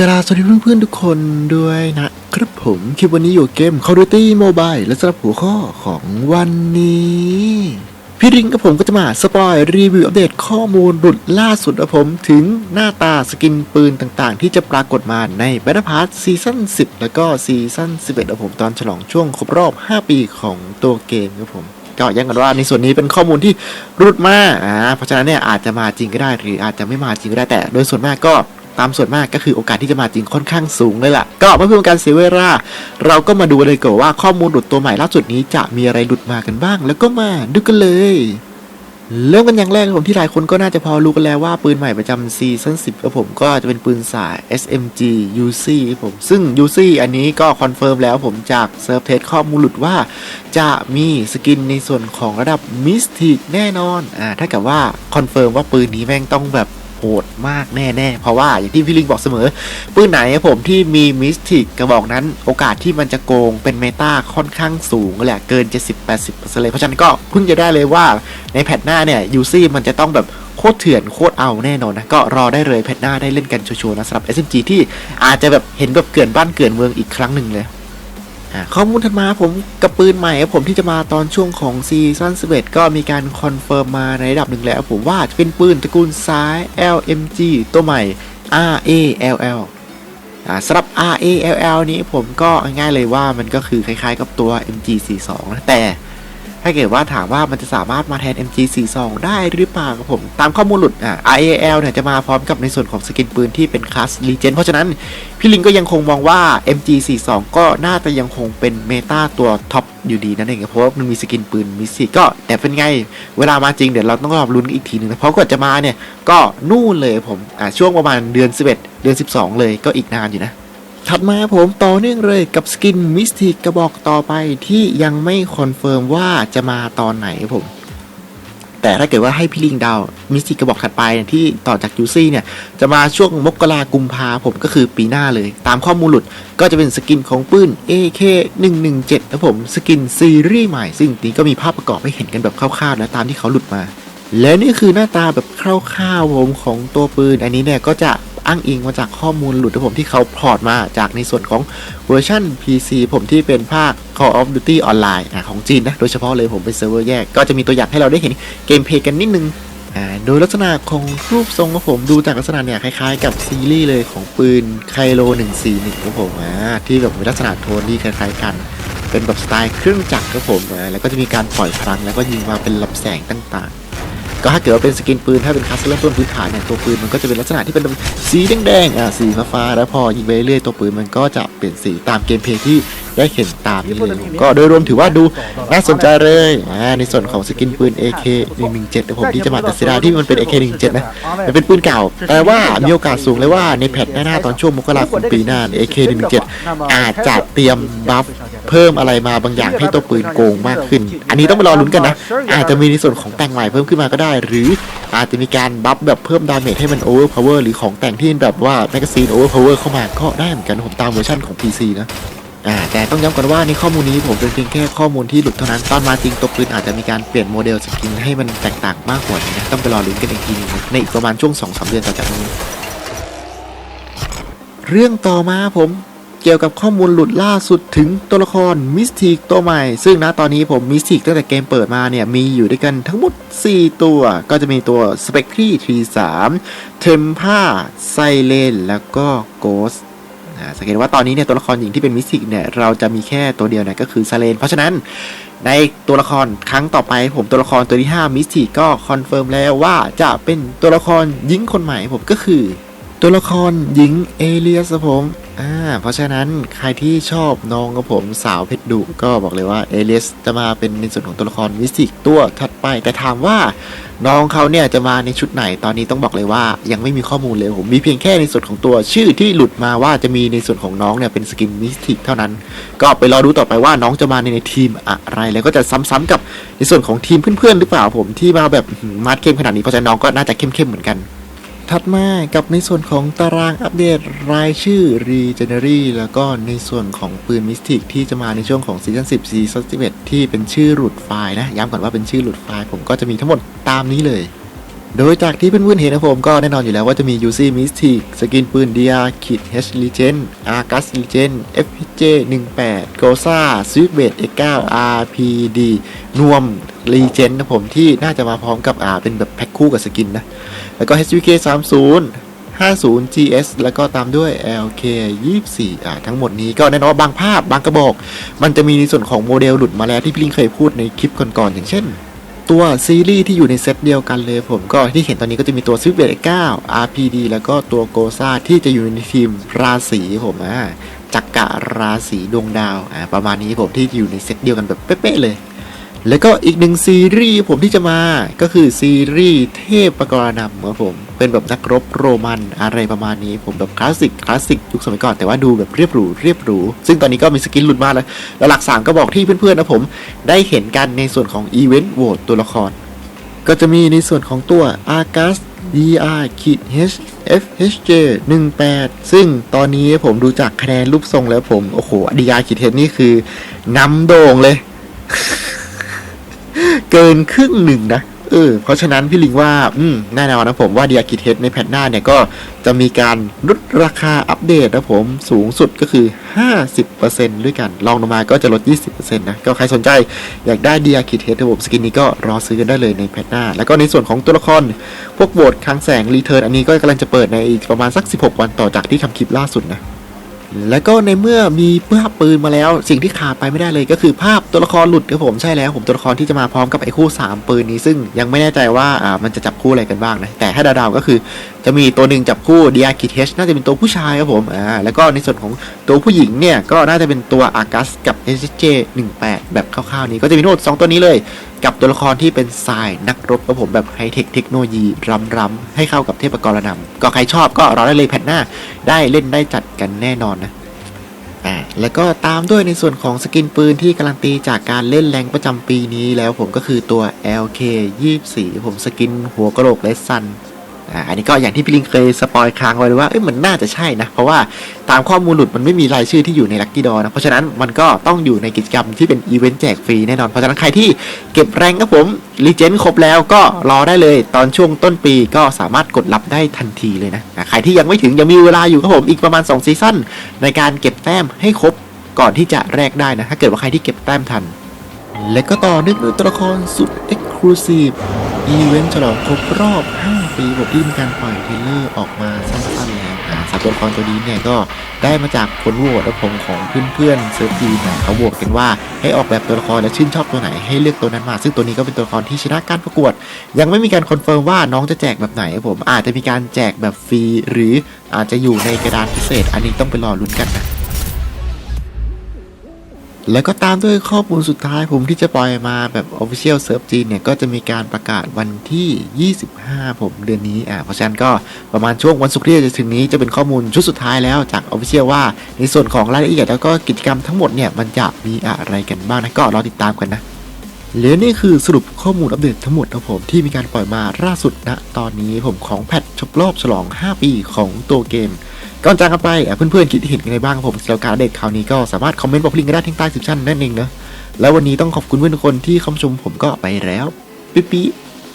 กราสวัสดีเพื่อนๆทุกคนด้วยนะครับผมคลิปวันนี้อยู่เกม Call of Duty Mobile และสำหรับหัวข้อของวันนี้ พี่ริงกับผมก็จะมาสปอยรีวิวอัปเดตข้อมูลหลุดล่าสุดนะผมถึงหน้าตาสกินปืนต่างๆ ที่จะปรากฏมาใน Battle Pass ซีซั่น10 แล้วก็ซีซั่น11นะผมตอนฉลองช่วงครบรอบ 5 ปีของตัวเกมครับผมก็ยังกันว่าในส่วนนี้เป็นข้อมูลที่รุดมาอ่าเพราะฉะนั้นเนี่ยอาจจะมาจริงก็ได้หรืออาจจะไม่มาจริงก็ได้แต่ โดยส่วนมากก็ ตามส่วนมากก็คือโอกาสที่จะมาจริงค่อนข้างสูงเลยล่ะ ก็ไม่เพื่อเป็นการเสียเวลาเราก็มาดูเลยก่อนว่าข้อมูลหลุดตัวใหม่ล่าสุดนี้จะมีอะไรหลุดมากันบ้าง แล้วก็มาดูกันเลยเริ่มกันอย่างแรกผมที่หลายคนก็น่าจะพอรู้กันแล้วว่าปืนใหม่ประจำซีซั่น10ครับผมก็จะเป็นปืนสาย SMG UC ครับผม ซึ่ง UC อันนี้ก็คอนเฟิร์มแล้วผมจากเซิร์ฟเทสข้อมูลหลุดว่า จะมีสกินในส่วนของระดับมิสติกแน่นอนอ่าถ้ากับว่าคอนเฟิร์มว่าปืนนี้แม่งต้องแบบ โหดมากแน่ๆ เพราะว่าอย่างที่พี่ลิงบอกเสมอ ปืนไหนครับผมที่มีมิสติกกระบอกนั้น โอกาสที่มันจะโกงเป็นเมตาค่อนข้างสูงแหละเกิน 70-80%เลยเพราะฉะนั้นก็เพิ่งจะได้เลยว่าในแพทหน้าเนี่ยยูซี่มันจะต้องแบบโคตรเถื่อนโคตรเอาแน่นอนนะก็รอได้เลยแพทหน้าได้เล่นกันชัวร์ๆนะสำหรับ SMG ที่อาจจะแบบเห็นแบบเกินบ้านเกินเมืองอีกครั้งหนึ่งเลย ข้อมูลถัดมาผมกับปืนใหม่ผมที่จะมาตอนช่วงของซีซั่น11 ก็มีการคอนเฟิร์มมาในระดับหนึ่งแล้ว ผมว่าจะเป็นปืนตระกูลซ้าย LMG ตัวใหม่ RALL สำหรับ RALL นี้ผมก็ง่ายเลยว่ามันก็คือคล้ายๆกับตัว MG42 นะแต่ ถ้าเกิดว่าถามว่ามันจะสามารถมาแทน MG42 ได้หรือเปล่าครับผม ตามข้อมูลหลุดอะ IAL เนี่ยจะมาพร้อมกับในส่วนของสกินปืนที่เป็นคลาส Legend เพราะฉะนั้นพี่ลิงก็ยังคงมองว่า MG42 ก็น่าจะยังคงเป็นเมตาตัวท็อปอยู่ดีนั่นเองครับเพราะว่ามันมีสกินปืนมีสิก็แต่เป็นไง เวลามาจริงเดี๋ยวเราต้องรอลุ้นอีกทีหนึ่งนะเพราะกว่าจะมาเนี่ยก็นู่นเลยผมอะช่วงประมาณเดือน 11 เดือน 12 เลยก็อีกนานอยู่นะ ถัดมาผมต่อเนื่องเลยกับสกินมิสติกกระบอกต่อไปที่ยังไม่คอนเฟิร์มว่าจะมาตอนไหนผม แต่ถ้าเกิดว่าให้พี่ลิงเดาวมิสติกกระบอกถัดไปเนี่ยที่ต่อจากยูซี่เนี่ย จะมาช่วงมกรากุมภาผมก็คือปีหน้าเลย ตามข้อมูลหลุดก็จะเป็นสกินของปืน AK 117 นะผมสกินซีรีส์ใหม่ซึ่งนี้ก็มีภาพประกอบให้เห็นกันแบบคร่าวๆนะตามที่เขาหลุดมาและนี่คือหน้าตาแบบคร่าวๆผมของตัวปืน อันนี้เนี่ยก็จะ อ้างอิงมาจากข้อมูลหลุดของผมที่เขาพอร์ตมาจากในส่วนของเวอร์ชัน PC ผมที่เป็นภาค Call of Duty Online อของจีนนะโดยเฉพาะเลยผมเป็นเซิร์ฟเวอร์แยก ก็จะมีตัวอย่างให้เราได้เห็นเกมเพลย์กันนิดนึงอ่าโดยลักษณะของรูปทรงของผมดูจากลักษณะเนี่ยคล้ายๆ กับซีรีส์เลยของปืนไคโล141ของผมอ่าที่แบบมีลักษณะโทนที่คล้ายๆกัน เป็นแบบสไตล์เครื่องจักรครับผมแล้วก็จะมีการปล่อยพลังแล้วก็ยิงมาเป็นลำแสงต่างๆ ก็ถ้าเกิดว่าเป็นสกินปืนถ้าเป็นคาสเริ่มต้นพื้นฐานเนี่ยตัวปืนมันก็จะเป็นลักษณะที่เป็นสีแดงๆอ่าสีฟ้าๆแล้วพอยิงไปเรื่อยๆตัวปืนมันก็จะเปลี่ยนสีตามเกมเพลย์ที่ได้เห็นตามนี้เลยก็โดยรวมถือว่าดูน่าสนใจเลยอ่าในส่วนของสกินปืน AK 117นะผมที่จะมาแต่เสียดาที่มันเป็น AK 117นะมันเป็นปืนเก่า แต่ว่ามีโอกาสสูงเลยว่าในแพทหน้าๆตอนช่วงมกราคมปีหน้า AK 117อาจจะเตรียมบัฟ เพิ่มอะไรมาบางอย่างให้ตัวปืนโกงมากขึ้น อันนี้ต้องไปรอลุ้นกันนะ อาจจะมีในส่วนของแต่งใหม่เพิ่มขึ้นมาก็ได้ หรืออาจจะมีการบัฟแบบเพิ่มดาเมจให้มันโอเวอร์พาวเวอร์หรือของแต่งที่แบบว่าแมกกาซีนโอเวอร์พาวเวอร์เข้ามาก็ได้เหมือนกันผมตามเวอร์ชันของ PC นะอ่าแต่ต้องย้ำก่อนว่าในข้อมูลนี้ผมเป็นเพียงแค่ข้อมูลที่หลุดเท่านั้นตอนมาจริงตัวปืนอาจจะมีการเปลี่ยนโมเดลสกินให้มันแตกต่างมากกว่านี้นะต้องไปรอลุ้นกันอีกทีนึงนะในอีกประมาณช่วง2อสเดือนต่อจากนี้ เรื่องต่อมาผม เกี่ยวกับข้อมูลหลุดล่าสุดถึงตัวละครมิสติกตัวใหม่ ซึ่งณตอนนี้ผมมิสติกตั้งแต่เกมเปิดมาเนี่ย มีอยู่ด้วยกันทั้งหมด 4 ตัว ก็จะมีตัว s p e c t r y T3 t e m p a ไซเลนแล้วก็ Ghost อ่าสังเกตว่าตอนนี้เนี่ยตัวละครหญิงที่เป็นมิสติกเนี่ย เราจะมีแค่ตัวเดียวนะก็คือซาเลน เพราะฉะนั้นในตัวละครครั้งต่อไป ผมตัวละครตัวที่ 5 มิสติกก็คอนเฟิร์มแล้วว่าจะเป็นตัวละครหญิงคนใหม่ผมก็คือ ตัวละครหญิงเอเลียสครับผมอ่าเพราะฉะนั้นใครที่ชอบน้องกับผมสาวเพชรดุก็บอกเลยว่าเอเลียสจะมาเป็นในส่วนของตัวละครมิสติกตัวถัดไป แต่ถามว่าน้องเขาเนี่ยจะมาในชุดไหนตอนนี้ต้องบอกเลยว่า ยังไม่มีข้อมูลเลยผมมีเพียงแค่ในส่วนของตัวชื่อที่หลุดมาว่าจะมีในส่วนของน้องเนี่ยเป็นสกินมิสติกเท่านั้น ก็ไปรอดูต่อไปว่าน้องจะมาในในทีมอะไร แล้วก็จะซ้ำๆกับในส่วนของทีมเพื่อนๆหรือเปล่าผมที่มาแบบมาดเข้มขนาดนี้เพราะฉะนั้นน้องก็น่าจะเข้มๆเหมือนกัน ถัดมากับในส่วนของตารางอัปเดตรายชื่อ Regenery แล้วก็ในส่วนของปืนมิสติกที่จะมาในช่วงของซีซั่น10ซีซั่น11ที่เป็นชื่อหลุดไฟล์นะ ย้ำก่อนว่าเป็นชื่อหลุดไฟล์ผมก็จะมีทั้งหมดตามนี้เลย โดยจากที่เพื่อนๆเห็นนะผมก็แน่นอนอยู่แล้วว่าจะมี UC Mystic สกินปืน DR ขีด H Legend Argus Legend FPJ 18 Gosa Sweet b a t X9 RPD นวม Legend นะผมที่น่าจะมาพร้อมกับอ่าเป็นแบบแพ็คคู่กับสกินนะ แล้วก็ HVK 30 50 GS แล้วก็ตามด้วย LK 24อ่าทั้งหมดนี้ก็แน่นอนว่าบางภาพบางกระบอก มันจะมีในส่วนของโมเดลหลุดมาแล้วที่พี่ลิงเคยพูดในคลิปก่อนๆอย่างเช่น ตัวซีรีส์ที่อยู่ในเซตเดียวกันเลยผมก็ที่เห็นตอนนี้ก็จะมีตัวซิฟเวต9 RPD แล้วก็ตัวโกซาที่จะอยู่ในทีมราศีผมอะจักระราศีดวงดาวอ่าประมาณนี้ผมที่อยู่ในเซตเดียวกันแบบเป๊ะๆเลย แล้วก็อีกหนึ่งซีรีส์ผมที่จะมาก็คือซีรีส์เทพประกรณำครับผม เป็นแบบนักรบโรมันอะไรประมาณนี้ ผมแบบคลาสสิกคลาสสิกยุคสมัยก่อนแต่ว่าดูแบบเรียบหรูเรียบหรู ซึ่งตอนนี้ก็มีสกินหลุดมาแล้ว แล้วหลักสามก็บอกที่เพื่อนๆนะผมได้เห็นกันในส่วนของอีเวนต์โหวตตัวละคร ก็จะมีในส่วนของตัว Argus DR ขีด H FHJ 18 ซึ่งตอนนี้ผมดูจากคะแนนรูปทรงแล้วผม โอ้โห DR ขีด H นี่คือนำโด่งเลย เกินครึ่งหนึ่งนะเออเพราะฉะนั้นพี่ลิงว่าอืมแน่นอนนะผมว่าเดียกิเทสในแพทหน้าเนี่ยก็จะมีการลดราคาอัปเดตนะผมสูงสุดก็คือ 50%ด้วยกันลองลงมาก็จะลด 20%นะก็ใครสนใจอยากได้เดียกิเทสนะผมสกินนี้ก็รอซื้อกันได้เลยในแพทหน้า แล้วก็ในส่วนของตัวละคร พวกโหวตคลังแสงรีเทิร์นอันนี้ก็กำลังจะเปิดในอีกประมาณสัก 16 วันต่อจากที่ทำคลิปล่าสุดนะ แล้วก็ในเมื่อมีภาพปืนมาแล้ว สิ่งที่ขาดไปไม่ได้เลยก็คือภาพตัวละครหลุดครับผมใช่แล้วผมตัวละครที่จะมาพร้อมกับไอ้คู่ 3 ปืนนี้ซึ่งยังไม่แน่ใจว่าอ่ามันจะจับคู่อะไรกันบ้างนะแต่ถ้าดาวๆก็คือ จะมีตัวหนึ่งจับคู่ดีอาร์คิเทชน่าจะเป็นตัวผู้ชายครับผมอ่าแล้วก็ในส่วนของตัวผู้หญิงเนี่ย ก็น่าจะเป็นตัวอากัสกับ SJ 18 แบบคร่าวๆนี้ก็จะมีทั้งหมด2ตัวนี้เลย กับตัวละครที่เป็นสายนักรบครับผมแบบไฮเทคเทคโนโลยีรำๆให้เข้ากับเทพกรนำก็ใครชอบก็รอได้เลยแพทหน้า ได้เล่นได้จัดกันแน่นอนนะอ่าแล้วก็ตามด้วยในส่วนของสกินปืนที่การันตีจากการเล่นแรงประจำปีนี้แล้วผมก็คือตัว LK 24ผมสกินหัวกระโหลกเลสซัน อ่าอันนี้ก็อย่างที่พี่ลิงเคยสปอยค้างไว้เลยว่าเอ้ยมันน่าจะใช่นะ เพราะว่าตามข้อมูลหลุดมันไม่มีรายชื่อที่อยู่ในลั c กี้ดอนะ เพราะฉะนั้นมันก็ต้องอยู่ในกิจกรรมที่เป็นอีเวนต์แจกฟรีแน่นอน เพราะฉะนั้นใครที่เก็บแรงครับผมรีเจนครบแล้วก็รอได้เลยตอนช่วงต้นปีก็สามารถกดรับได้ทันทีเลยนะใครที่ยังไม่ถึงยังมีเวลาอยู่ครับผมอีกประมาณ2ซีซั่นในการเก็บแต้มให้ครบก่อนที่จะแลกได้นะถ้าเกิดว่าใครที่เก็บแต้มทัน และก็ต่อเนื่องด้วยตัวละครสุด Exclusive อีเวนต์ฉลองครบรอบ5 ปีผมที่มีการปล่อยเทรลเลอร์ออกมาสั้นๆแล้วอ่าสามตัวละครตัวนี้เนี่ยก็ได้มาจากผลโหวตและผมของเพื่อนๆเซิร์ฟดีนะเขาโหวตกันว่าให้ออกแบบตัวละครและชื่นชอบตัวไหนให้เลือกตัวนั้นมา ซึ่งตัวนี้ก็เป็นตัวละครที่ชนะการประกวด ยังไม่มีการคอนเฟิร์มว่าน้องจะแจกแบบไหนครับผมอาจจะมีการแจกแบบฟรีหรืออาจจะอยู่ในกระดานพิเศษ อันนี้ต้องไปรอลุ้นกันนะ แล้วก็ตามด้วยข้อมูลสุดท้ายผมที่จะปล่อยมาแบบ Official s e r v จีนเนี่ย ก็จะมีการประกาศวันที่ 25 ผมเดือนนี้อ่าเพราะฉะนั้นก็ประมาณช่วงวันศุกร์ที่จะถึงนี้จะเป็นข้อมูลชุดสุดท้ายแล้วจาก Official ว่าในส่วนของรายละเอียดแล้วก็กิจกรรมทั้งหมดเนี่ย มันจะมีอะไรกันบ้างนะก็รอติดตามกันนะและนี่คือสรุปข้อมูลอัปเดตทั้งหมดของผมที่มีการปล่อยมาล่าสุดณตอนนี้ผมของแพทชบรอบฉลอง 5 ปีของตัวเกม ก่อนจากกันไปเพื่อนๆคิดเห็นกันไงบ้างผมสำหรับการเดตคราวนี้ก็สามารถคอมเมนต์บอกลิงก์กันได้ที่ใต้สิบชั่นนั่นเองเนะแล้ววันนี้ต้องขอบคุณเพื่อนทุกคนที่เข้าชมผมก็ไปแล้วปิ๊ป